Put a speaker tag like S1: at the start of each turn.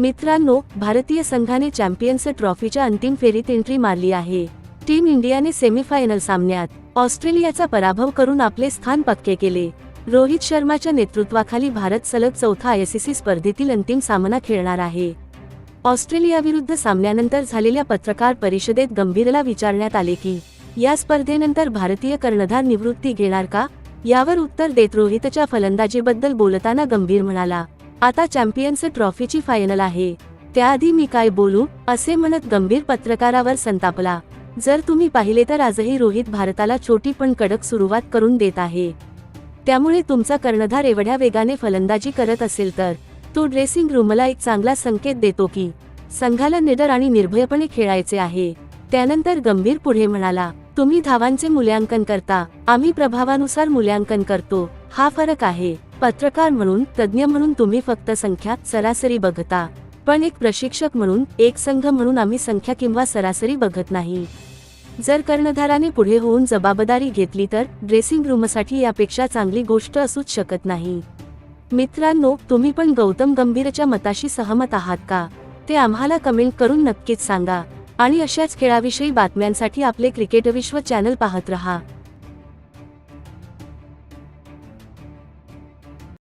S1: मित्रांनो भारतीय संघाने चॅम्पियन्स ट्रॉफीच्या अंतिम फेरीत एंट्री मारली आहे. टीम इंडियाने सेमीफायनल सामन्यात ऑस्ट्रेलियाचा पराभव करून आपले स्थान पक्के केले. रोहित शर्माच्या नेतृत्वाखाली भारत सलग चौथा आयसीसी स्पर्धेतील अंतिम सामना खेळणार आहे. ऑस्ट्रेलियाविरुद्ध सामन्यानंतर झालेल्या पत्रकार परिषदेत गंभीरला विचारण्यात आले की या स्पर्धेनंतर भारतीय कर्णधार निवृत्ती घेणार का? यावर उत्तर देत रोहितच्या फलंदाजीबद्दल बोलताना गंभीर म्हणाला आता चॅम्पियन्स ट्रॉफीची फायनल आहे. त्याआधी मी काय बोलू असे म्हणत गंभीर पत्रकारावर संतापला. जर तुम्ही पाहिले तर आजही रोहित भारताला छोटी पण कडक सुरुवात करून देत आहे. त्यामुळे तुमचा कर्णधार एवढ्या वेगाने फलंदाजी करत असेल तर तो ड्रेसिंग रूमला एक चांगला संकेत देतो की संघाला निडर आणि निर्भयपणे खेळायचे आहे. त्यानंतर गंभीर पुढे म्हणाला तुम्ही धावांचे मूल्यांकन करता आम्ही प्रभावानुसार मूल्यांकन करतो हा फरक आहे. पत्रकार म्हणून तज्ज्ञ म्हणून तुम्ही फक्त संख्या सरासरी बघता. पण एक प्रशिक्षक म्हणून एक संघ म्हणून आम्ही संख्या किंवा सरासरी बघत नाही. जर कर्णधाराने पुढे होऊन जबाबदारी घेतली तर ड्रेसिंग रूमसाठी यापेक्षा चांगली गोष्ट असूच शकत नाही. मित्रांनो तुम्ही पण गौतम गंभीरच्या मताशी सहमत आहात का? ते आम्हाला कमेंट करून नक्कीच सांगा. आणि अशाच खेळाविषयी बातम्यांसाठी आपले क्रिकेट विश्व चॅनल पाहत रहा.